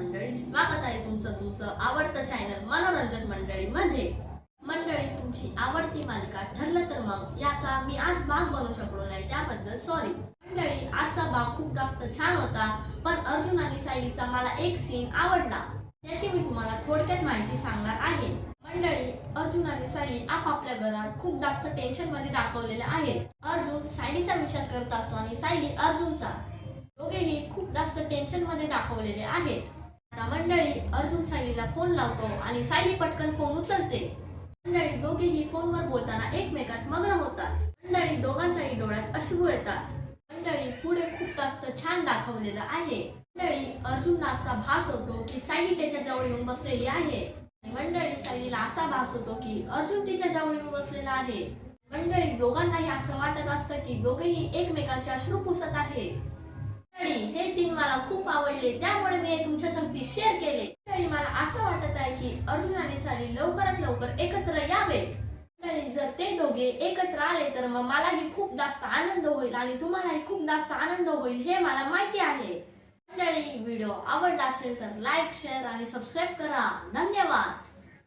मंडळी स्वागत आहे तुमचं तुमचं आवडतं चॅनल मनोरंजन मंडळी मध्ये मंडळी तुमची आवडती मालिका ठरलं तर मग याचा मी आज भाग बनवू शकलो नाही त्याबद्दल सॉरी मंडळी आजचा भाग खूप जास्त छान होता पण अर्जुन आणि सायलीचा मला एक सीन आवडला. त्याची मी तुम्हाला थोडक्यात माहिती सांगणार आहे. मंडळी अर्जुन आणि सायली आपापल्या घरात खूप जास्त टेन्शनमध्ये दाखवलेले आहेत. अर्जुन सायलीचा विचार करत असतो आणि सायली अर्जुनचा. दोघेही खूप जास्त टेन्शनमध्ये दाखवलेले आहेत. आता मंडळी अर्जुन सायलीला फोन लावतो आणि सायली पटकन फोन उचलते. मंडळी दोघेही फोनवर बोलताना एकमेकात मग्न होतात. मंडळी दोघांच्याही डोळ्यात अश्रू येतात. मंडळी पुढे खूप जास्त छान दाखवलेलं आहे. मंडळी अर्जुनला असा भास होतो की सायली त्याच्याजवळ येऊन बसलेली आहे. मंडळी सायलीला असा भास होतो की अर्जुन तिच्या जवळ येऊन बसलेला आहे. मंडळी दोघांनाही असं वाटत असतं की दोघेही एकमेकांच्या अश्रू पुसत आहेत. त्यामुळे मी हे तुमच्या संगती शेअर केले. त्यावेळी मला असं वाटत आहे की अर्जुन आणि साली लवकरात लवकर एकत्र यावेत मंडळी जर ते दोघे एकत्र आले तर मग मलाही खूप जास्त आनंद होईल आणि तुम्हालाही खूप जास्त आनंद होईल हे मला माहिती आहे. मंडळी व्हिडिओ आवडला असेल तर लाईक शेअर आणि सबस्क्राईब करा. धन्यवाद.